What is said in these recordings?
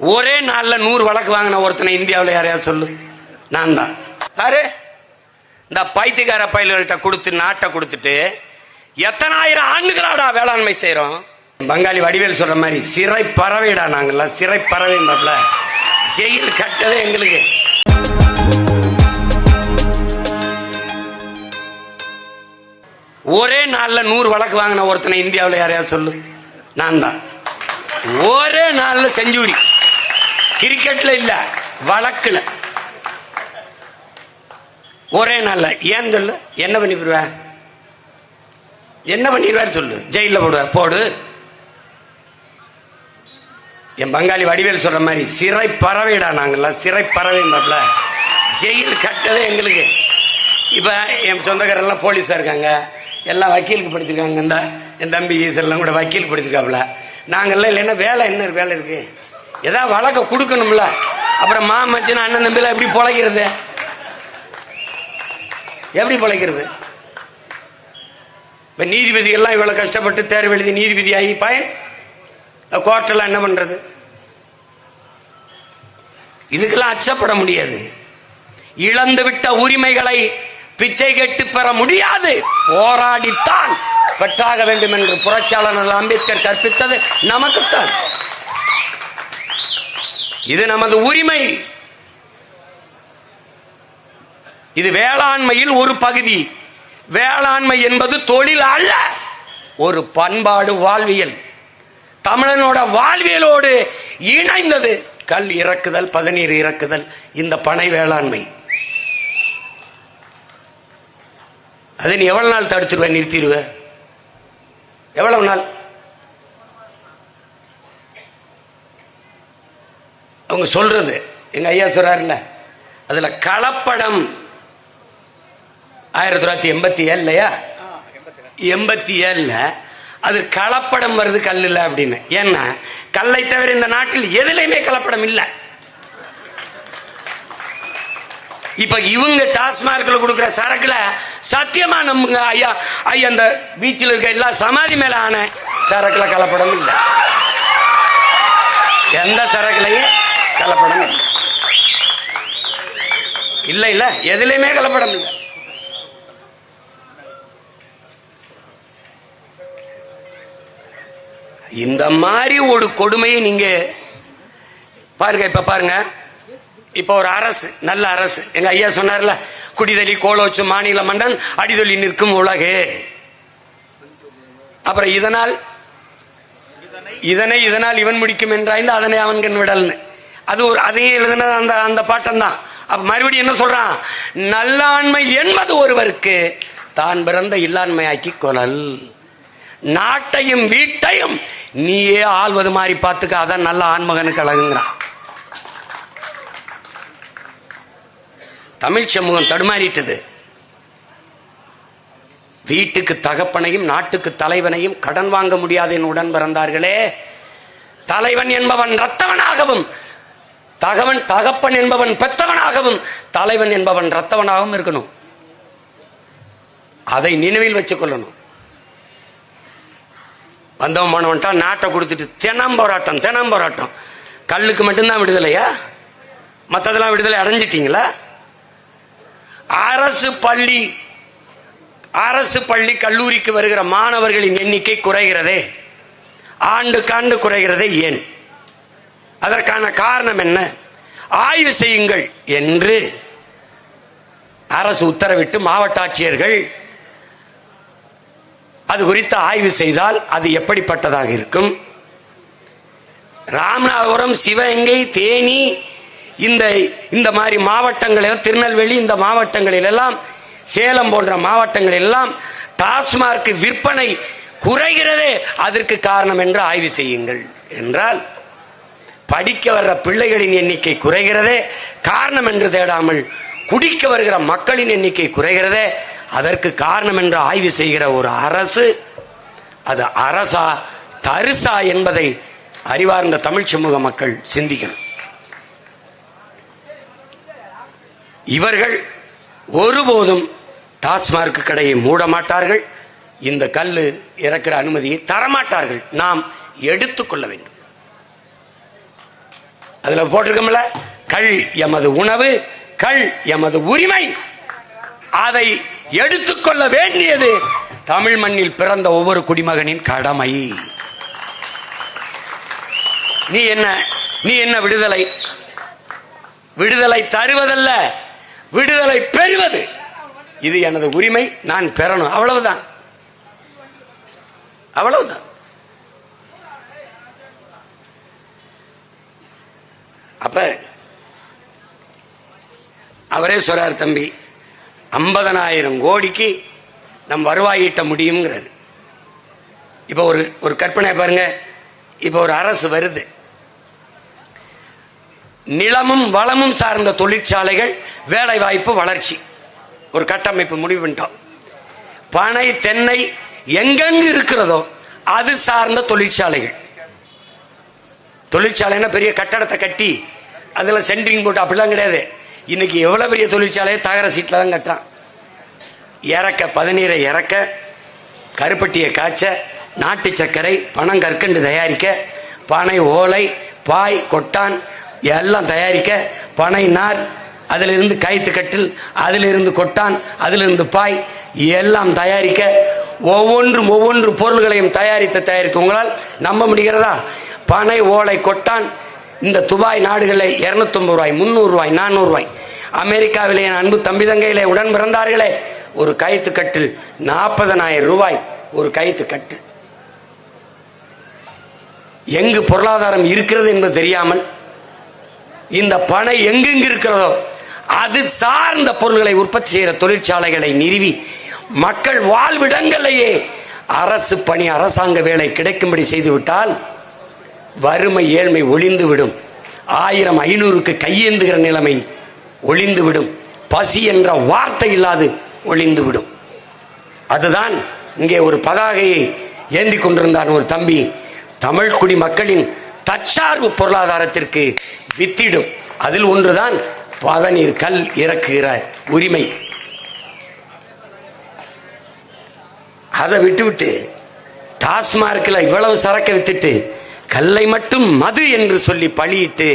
ஒரே நாள்ல நூறு வழக்கு வாங்கின ஒருத்தனை இந்தியாவில் யாரையாவது சொல்லு. நான் தான். யாரு? இந்த பைத்தியக்கார பயல்கள்கிட்ட கொடுத்து நாட்டை கொடுத்துட்டு எத்தனாயிரம் ஆண்டுகளாடா வேளாண்மை செய்கிறோம் பங்காளி வடிவேல் சொல்ற மாதிரி சிறை பறவைடா நாங்கள்லாம் சிறை பறவை ஜெயில் கட்டது எங்களுக்கு. ஒரே நாள்ல நூறு வழக்கு வாங்கின ஒருத்தனை இந்தியாவில் யாரையாவது சொல்லு. நான் தான். ஒரே நாள்ல செஞ்சுரி. கிரிக்கெட்ல இல்ல வழக்குல. ஒரே நாள்ல ஏன் சொல்லு? என்ன பண்ணிடுவ என்ன பண்ணிடுவாரு சொல்லு. ஜெயில போடுவ. போடு. என் பங்காளி வடிவேல் சொல்ற மாதிரி சிறை பறவைடா நாங்கெல்லாம். சிறை பறவை ஜெயில் கட்டதே எங்களுக்கு. இப்ப என் சொந்தக்காரெல்லாம் போலீஸா இருக்காங்க. எல்லாம் வக்கீலுக்கு படிச்சிருக்காங்க. இந்த என் தம்பி ஈஸ்வரெல்லாம் கூட வக்கீலுக்கு படிச்சிருக்காப்புல நாங்கெல்லாம் இல்லைன்னா வேலை என்ன வேலை இருக்கு? ஏதாவது வழக்க கொடுக்கணும்ல? அப்புறம் மாமச்சின் அண்ணன் தம்பில எப்படி பிழைக்கிறது? எப்படி பொழைக்கிறது? இப்ப நீதிபதிகள்லாம் இவ்வளவு கஷ்டப்பட்டு தேர்வு எழுதி நீதிபதி ஆகி பயன் கோர்ட்டெல்லாம் என்ன பண்றது? இதுக்கெல்லாம் அச்சப்பட முடியாது. இழந்து விட்ட உரிமைகளை பிச்சை கெட்டு பெற முடியாது. போராடித்தான். பெற்றாக வேண்டும் என்று புரட்சியாளர் அம்பேத்கர் கற்பித்தது நமக்குத்தான். இது நமது உரிமை. இது வேளாண்மையில் ஒரு பகுதி. வேளாண்மை என்பது தொழில் அல்ல ஒரு பண்பாடு வாழ்வியல். தமிழனோட வாழ்வியலோடு இணைந்தது. கல் இறக்குதல் பதநீர் இறக்குதல் இந்த பனை வேளாண்மை. அதை நீ எவ்வளவு நாள் தடுத்துருவ நிறுத்திடுவ? எவ்வளவு நாள்? அவங்க சொல்றது. எங்க ஐயா சொல்றாருல்ல அதுல கலப்படம் ஆயிரத்தி தொள்ளாயிரத்தி எண்பத்தி ஏழுலையா எண்பத்தி ஏழுல அது கலப்படம் வருது கல் இல்ல அப்படின்னு. ஏன்னா கல்லை தவிர இந்த நாட்டில் எதுலையுமே கலப்படம் இல்லை. இப்ப இவங்க டாஸ்மார்க்ல கொடுக்கிற சரக்குல சத்தியமா நம்புங்க ஐயா ஐயா அந்த பீச்சில் இருக்க எல்லா சமாதி மேல ஆன சரக்குல கலப்படம் இல்லை. எந்த சரக்குலையும் கலப்படம். இல்லை இல்ல இல்ல எதுலையுமே கலப்படம் இல்லை. இந்த மாதிரி ஒரு கொடுமையை நீங்க பாருங்க இப்ப பாருங்க. இப்ப ஒரு அரசு நல்ல அரசு. எங்க ஐயா சொன்னார்ல குடிதலி கோலோச்சு மாநில மன்னன் அடிதொலி நிற்கும் உலகு. அப்புறம் இதனால் இதனை இதனால் இவன் முடிக்கும் என்றாய்ந்து அதனை அவன் கண் விடல்னு. அது ஒரு அதையும் எழுதினது அந்த அந்த பாட்டம் தான் அப்ப மறுபடியும் என்ன சொல்றான்? நல்லாண்மை என்பது ஒருவருக்கு தான் பிறந்த இல்லாண்மையாக்கி கொலல் நாட்டையும் வீட்டையும் நீயே ஆள்வது மாதிரி பார்த்துக்க அதான் நல்ல ஆண்மகனுக்கு அழகுங்கிறான். தமிழ் சமூகம் தடுமாறிட்டது. வீட்டுக்கு தகப்பனையும் நாட்டுக்கு தலைவனையும் கடன் வாங்க முடியாது என் உடன் பிறந்தார்களே. தலைவன் என்பவன் ரத்தவனாகவும் தகவன் தகப்பன் என்பவன் பெத்தவனாகவும் தலைவன் என்பவன் ரத்தவனாகவும் இருக்கணும். அதை நினைவில் வச்சுக் கொள்ளணும். வந்தவன் போனவன்ட்டா நாட்டை கொடுத்துட்டு தினம் போராட்டம் தினம் போராட்டம். கல்லுக்கு மட்டும்தான் விடுதலையா? மற்றதெல்லாம் விடுதலை அடைஞ்சிட்டீங்களா? அரசு பள்ளி அரசு பள்ளி கல்லூரிக்கு வருகிற மாணவர்களின் எண்ணிக்கை குறைகிறதே. ஆண்டுக்காண்டு குறைகிறதே ஏன்? அதற்கான காரணம் என்ன? ஆய்வு செய்யுங்கள் என்று அரசு உத்தரவிட்டு மாவட்ட ஆட்சியர்கள் அது குறித்து ஆய்வு செய்தால் அது எப்படிப்பட்டதாக இருக்கும்? ராமநாதபுரம் சிவகங்கை தேனி இந்த இந்த மாதிரி மாவட்டங்களில் திருநெல்வேலி இந்த மாவட்டங்களில் எல்லாம் சேலம் போன்ற மாவட்டங்களில் எல்லாம் டாஸ்மார்க் விற்பனை குறைகிறதே அதற்கு காரணம் என்று ஆய்வு செய்யுங்கள் என்றால் படிக்க வர்ற பிள்ளைகளின் எண்ணிக்கை குறைகிறதே. காரணம் என்று தேடாமல் குடிக்க வருகிற மக்களின் எண்ணிக்கை குறைகிறதே. அதற்கு காரணம் என்று ஆய்வு செய்கிற ஒரு அரசு அது அரசா தரிசா என்பதை அறிவார்ந்த தமிழ் சமூக மக்கள் சிந்திக்கணும். இவர்கள் ஒருபோதும் டாஸ்மார்க் கடையை மூட மாட்டார்கள் இந்த கல் இறக்கிற அனுமதியை தரமாட்டார்கள். நாம் எடுத்துக்கொள்ள வேண்டும். அதுல போட்டிருக்கோம்ல. கள் எமது உணவு கள் எமது உரிமை. அதை எடுத்துக்கொள்ள வேண்டியது தமிழ் மண்ணில் பிறந்த ஒவ்வொரு குடிமகனின் கடமை. நீ என்ன நீ என்ன விடுதலை? விடுதலை தருவதல்ல விடுதலை பெறுவது. இது எனது உரிமை நான் பெறணும். அவ்வளவுதான். அவ்வளவுதான். அப்ப அவரே சொல்றார் தம்பி ஐம்பதனாயிரம் கோடிக்கு நம் வருவாய் ஈட்ட முடியுங்கிறாரு இப்ப ஒரு ஒரு கற்பனை பாருங்க. இப்ப ஒரு அரசு வருது. நிலமும் வளமும் சார்ந்த தொழிற்சாலைகள் வேலை வாய்ப்பு வளர்ச்சி. ஒரு கட்டமைப்பு முடிவு பண்ணிட்டோம். பனை தென்னை எங்கெங்கு இருக்கிறதோ அது சார்ந்த தொழிற்சாலைகள். தொழிற்சாலைன்னா பெரிய கட்டடத்தை கட்டி அதில் சென்ட்ரிங் போட்டு அப்படிலாம் கிடையாது. இன்னைக்கு எவ்வளோ பெரிய தொழிற்சாலையை தகர சீட்டில் தான் கட்டுறான். இறக்க பதநீரை இறக்க கருப்பட்டியை காய்ச்ச நாட்டு சர்க்கரை பணம் கற்கண்டு தயாரிக்க பனை ஓலை பாய் கொட்டான் எல்லாம் தயாரிக்க பனை நார் அதிலிருந்து கைத்து கட்டில் அதிலிருந்து கொட்டான் அதிலிருந்து பாய் எல்லாம் தயாரிக்க ஒவ்வொன்றும் ஒவ்வொன்று பொருள்களையும் தயாரித்து தயாரித்து. உங்களால் நம்ப முடிகிறதா? பனை ஓலை கொட்டான். இந்த துபாய் நாடுகளில் இருநூத்தொன்பது ரூபாய் முந்நூறு ரூபாய் நானூறு ரூபாய். அமெரிக்காவிலே என் அன்பு தம்பி தங்கையிலே உடன் பிறந்தார்களே ஒரு கயிற்று கட்டில் நாற்பதனாயிரம் ரூபாய் ஒரு கயிற்று கட்டில் எங்கு பொருளாதாரம் இருக்கிறது என்பது தெரியாமல் இந்த பணை எங்கெங்கு இருக்கிறதோ அது சார்ந்த பொருள்களை உற்பத்தி செய்கிற தொழிற்சாலைகளை நிறுவி மக்கள் வாழ்விடங்களையே அரசு பணி அரசாங்க வேலை கிடைக்கும்படி செய்துவிட்டால் வறுமை ஏழ்மை ஒளிந்துவிடும். ஆயிரம் ஐநூறுக்கு கையேந்துகிற நிலைமை ஒளிந்துவிடும். பசி என்ற வார்த்தை இல்லாது ஒளிந்துவிடும். அதுதான் இங்கே ஒரு பதாகையை ஏந்தி கொண்டிருந்தான் ஒரு தம்பி. தமிழ் குடி மக்களின் தற்சார்பு பொருளாதாரத்திற்கு வித்திடும். அதில் ஒன்றுதான் பதநீர் கல் இறக்குகிற உரிமை. அதை விட்டுவிட்டு டாஸ்மார்க்கில் இவ்வளவு சரக்கு வித்துட்டு கல்லை மட்டும் மது என்று சொல்லி பழியிட்டு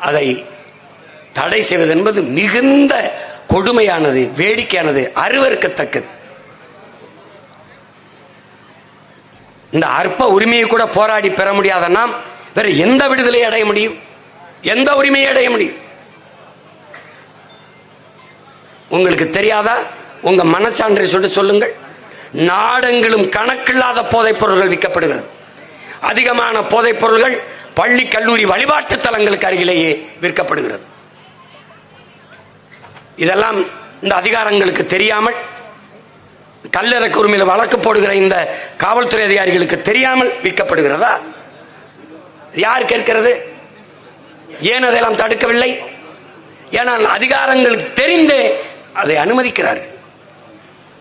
அதை தடை செய்வது என்பது மிகுந்த கொடுமையானது வேடிக்கையானது அருவருக்கத்தக்கது. இந்த அற்ப உரிமையை கூட போராடி பெற முடியாத நாம் வேற எந்த விடுதலை அடைய முடியும்? எந்த உரிமையை அடைய முடியும்? உங்களுக்கு தெரியாதா? உங்க மனச்சான்றை சொல்லி சொல்லுங்கள். நாடெங்கிலும் கணக்கில்லாத போதைப் பொருள்கள் விற்கப்படுகிறது. அதிகமான போதைப் பொருள்கள் பள்ளி கல்லூரி வழிபாட்டு தலங்களுக்கு அருகிலேயே விற்கப்படுகிறது. இதெல்லாம் இந்த அதிகாரங்களுக்கு தெரியாமல் கல்லறக்கு உரிமையில் வழக்கு போடுகிற இந்த காவல்துறை அதிகாரிகளுக்கு தெரியாமல் விற்கப்படுகிறதா? யார் கேட்கிறது? ஏன் அதையெல்லாம் தடுக்கவில்லை? ஏனால் அதிகாரங்களுக்கு தெரிந்தே அதை அனுமதிக்கிறார்கள்.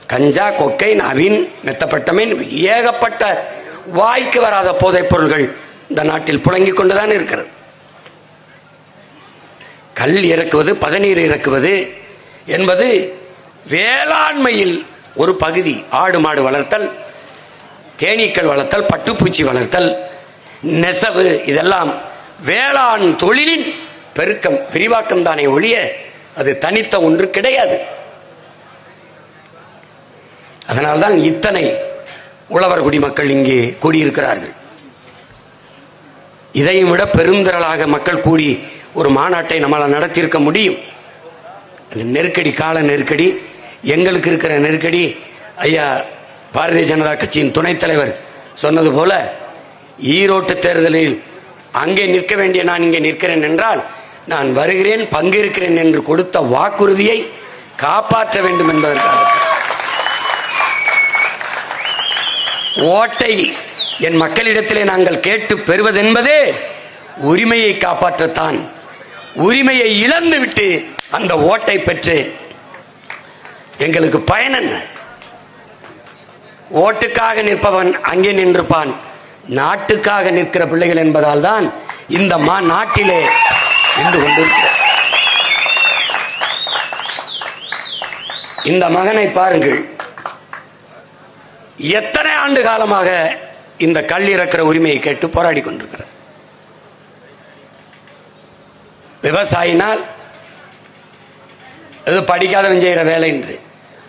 கஞ்சா கொக்கை நவீன் மெத்தப்பட்டமின் ஏகப்பட்ட வாய்க்கு வராத போதைப் பொருள்கள் இந்த நாட்டில் புழங்கிக் கொண்டுதான் இருக்கிறது. கல் இறக்குவது பதநீர் இறக்குவது என்பது வேளாண்மையில் ஒரு பகுதி. ஆடு மாடு வளர்த்தல் தேனீக்கள் வளர்த்தல் பட்டுப்பூச்சி வளர்த்தல் நெசவு இதெல்லாம் வேளாண் தொழிலின் பெருக்கம் விரிவாக்கம் தானே ஒழிய அது தனித்த ஒன்று கிடையாது. அதனால்தான் இத்தனை உழவர் குடிமக்கள் இங்கே கூடியிருக்கிறார்கள். இதையும் விட பெருந்திரளாக மக்கள் கூடி ஒரு மாநாட்டை நம்மளால் நடத்தியிருக்க முடியும். அந்த நெருக்கடி கால நெருக்கடி எங்களுக்கு இருக்கிற நெருக்கடி ஐயா பாரதிய ஜனதா கட்சியின் துணைத் தலைவர் சொன்னது போல ஈரோட்டு தேர்தலில் அங்கே நிற்க வேண்டிய நான் இங்கே நிற்கிறேன் என்றால் நான் வருகிறேன் பங்கேற்கிறேன் என்று கொடுத்த வாக்குறுதியை காப்பாற்ற வேண்டும் என்பதற்காக. ஓட்டை என் மக்களிடத்திலே நாங்கள் கேட்டு பெறுவதென்பதே உரிமையை காப்பாற்றத்தான். உரிமையை இழந்து விட்டு அந்த ஓட்டை பெற்று எங்களுக்கு பயன் என்ன? ஓட்டுக்காக நிற்பவன் அங்கே நின்றிருப்பான் நாட்டுக்காக நிற்கிற பிள்ளைகள் என்பதால் தான் இந்த மா நாட்டிலே இருந்து கொண்டிருக்கிறார். இந்த மகனை பாருங்கள். எத்தனை ஆண்டு காலமாக இந்த கல் இறக்கிற உரிமையை கேட்டு போராடி கொண்டிருக்கிறார்? விவசாயினால் இது படிக்காதவன் செய்கிற வேலை என்று.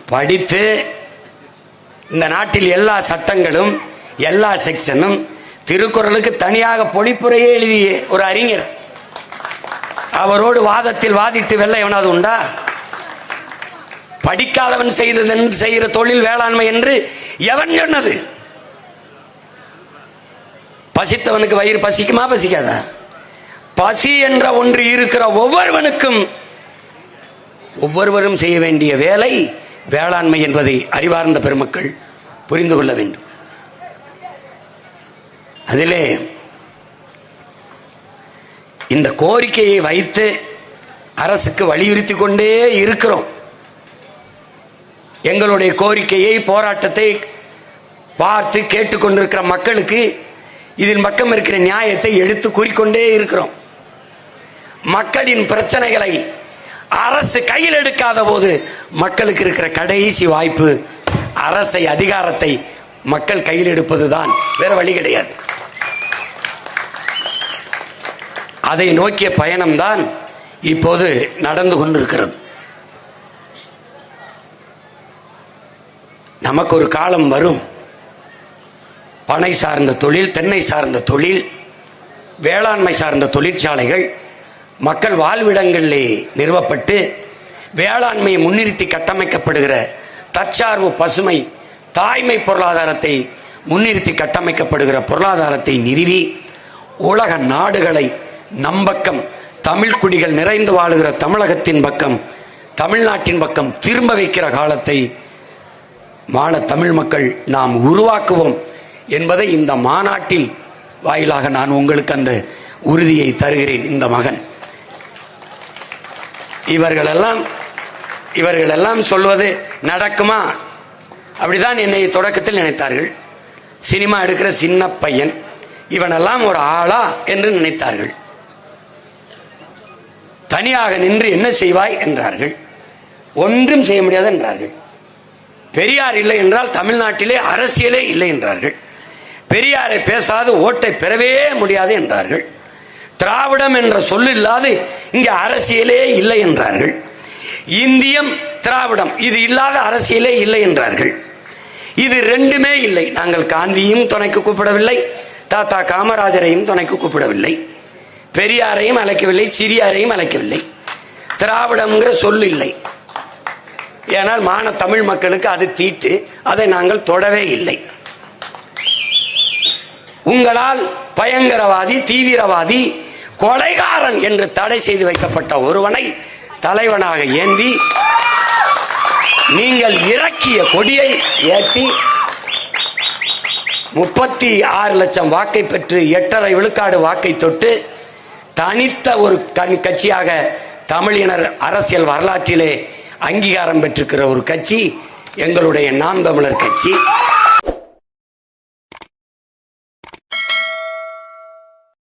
படித்து இந்த நாட்டில் எல்லா சட்டங்களும் எல்லா செக்ஷனும் திருக்குறளுக்கு தனியாக பொழிப்புரையே எழுதிய ஒரு அறிஞர். அவரோடு வாதத்தில் வாதிட்டு வெல்ல எவனாவது உண்டா? படிக்காதவன் செய்தது செய்கிற தொழில் வேளாண்மை என்று எவன் சொன்னது? பசித்தவனுக்கு வயிறு பசிக்குமா பசிக்காதா? பசி என்ற ஒன்று இருக்கிற ஒவ்வொருவனுக்கும் ஒவ்வொருவரும் செய்ய வேண்டிய வேலை வேளாண்மை என்பதை அறிவார்ந்த பெருமக்கள் புரிந்து கொள்ள வேண்டும். அதிலே இந்த கோரிக்கையை வைத்து அரசுக்கு வலியுறுத்தி கொண்டே இருக்கிறோம். எங்களுடைய கோரிக்கையை போராட்டத்தை பார்த்து கேட்டுக்கொண்டிருக்கிற மக்களுக்கு இதில் பக்கம் இருக்கிற நியாயத்தை எடுத்து கூறிக்கொண்டே இருக்கிறோம். மக்களின் பிரச்சனைகளை அரசு கையில் எடுக்காத போது மக்களுக்கு இருக்கிற கடைசி வாய்ப்பு அரசை அதிகாரத்தை மக்கள் கையில் எடுப்பதுதான். வேற வழி கிடையாது. அதை நோக்கிய பயணம்தான் இப்போது நடந்து கொண்டிருக்கிறது. நமக்கு ஒரு காலம் வரும். பனை சார்ந்த தொழில் தென்னை சார்ந்த தொழில் வேளாண்மை சார்ந்த தொழிற்சாலைகள் மக்கள் வாழ்விடங்களிலே நிறுவப்பட்டு வேளாண்மையை முன்னிறுத்தி கட்டமைக்கப்படுகிற தற்சார்பு பசுமை தாய்மை பொருளாதாரத்தை முன்னிறுத்தி கட்டமைக்கப்படுகிற பொருளாதாரத்தை நிறுவி உலக நாடுகளை நம்பக்கம் தமிழ் குடிகள் நிறைந்து வாழுகிற தமிழகத்தின் பக்கம் தமிழ்நாட்டின் பக்கம் திரும்ப வைக்கிற காலத்தை மாண தமிழ் மக்கள் நாம் உருவாக்குவோம் என்பதை இந்த மாநாட்டில் வாயிலாக நான் உங்களுக்கு அந்த உறுதியை தருகிறேன் இந்த மகன். இவர்களெல்லாம் இவர்களெல்லாம் சொல்வது நடக்குமா? அப்படிதான் என்னை தொடக்கத்தில் நினைத்தார்கள். சினிமா எடுக்கிற சின்ன பையன் இவனெல்லாம் ஒரு ஆளா என்று நினைத்தார்கள். தனியாக நின்று என்ன செய்வாய்? என்றார்கள். ஒன்றும் செய்ய முடியாது என்றார்கள். பெரியார் இல்லை என்றால் தமிழ்நாட்டிலே அரசியலே இல்லை என்றார்கள். பெரியாரை பேசாது ஓட்டை பெறவே முடியாது என்றார்கள். திராவிடம் என்ற சொல் இல்லாது இங்கே அரசியலே இல்லை என்றார்கள். இந்தியம் திராவிடம் இது இல்லாத அரசியலே இல்லை என்றார்கள். இது ரெண்டுமே இல்லை. நாங்கள் காந்தியும் துணைக்கு கூப்பிடவில்லை தாத்தா காமராஜரையும் துணைக்கு கூப்பிடவில்லை. பெரியாரையும் அழைக்கவில்லை சிறியாரையும் அழைக்கவில்லை. திராவிடம்ங்கிற சொல் இல்லை ஏனால் மான தமிழ் மக்களுக்கு அது தீட்டு. அதை நாங்கள் தொடவே இல்லை. உங்களால் பயங்கரவாதி தீவிரவாதி கொலைகாரன் என்று தடை செய்து வைக்கப்பட்ட ஒருவனை தலைவனாக ஏந்தி நீங்கள் இறக்கிய கொடியை ஏற்றி முப்பத்தி ஆறு லட்சம் வாக்கை பெற்று எட்டரை விழுக்காடு வாக்கை தொட்டு தனித்த ஒரு கண்- கட்சியாக தமிழினர் அரசியல் வரலாற்றிலே அங்கீகாரம் பெற்றிருக்கிற ஒரு கட்சி எங்களுடைய நாம் தமிழர் கட்சி.